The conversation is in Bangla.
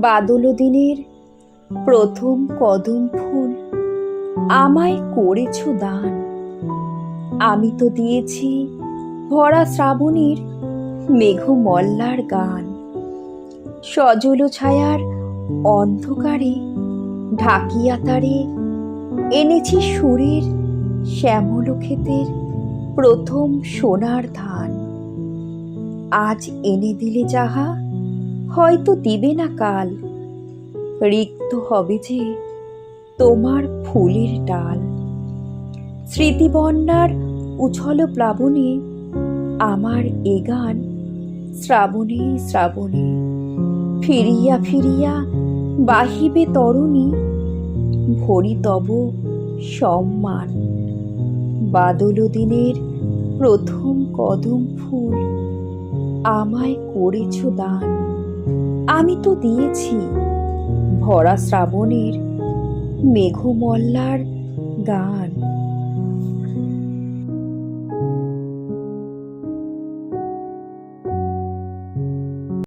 বাদল দিনের প্রথম কদম ফুল। আমায় করেছ দান। আমি তো দিয়েছি ভরা শ্রাবণীর মেঘ মল্লার গান। সজল ছায়ার অন্ধকারে, ঢাকিয়া তারে এনেছি সুরের শ্যামল ক্ষেতের প্রথম সোনার ধান। আজ এনে দিলে যাহা হয়তো দিবে না কাল। রিক্ত হবে যে তোমার ফুলের ডাল। স্মৃতিবন্যার উছল প্লাবনে আমার এ গান শ্রাবণে শ্রাবণে। ফিরিয়া ফিরিয়া বাহিবে তরুণী, ভরি তব সম্মান। বাদল দিনের প্রথম কদম ফুল আমায় করেছ দান। আমি তো দিয়েছি। ভরা শ্রাবণের মেঘমল্লার গান।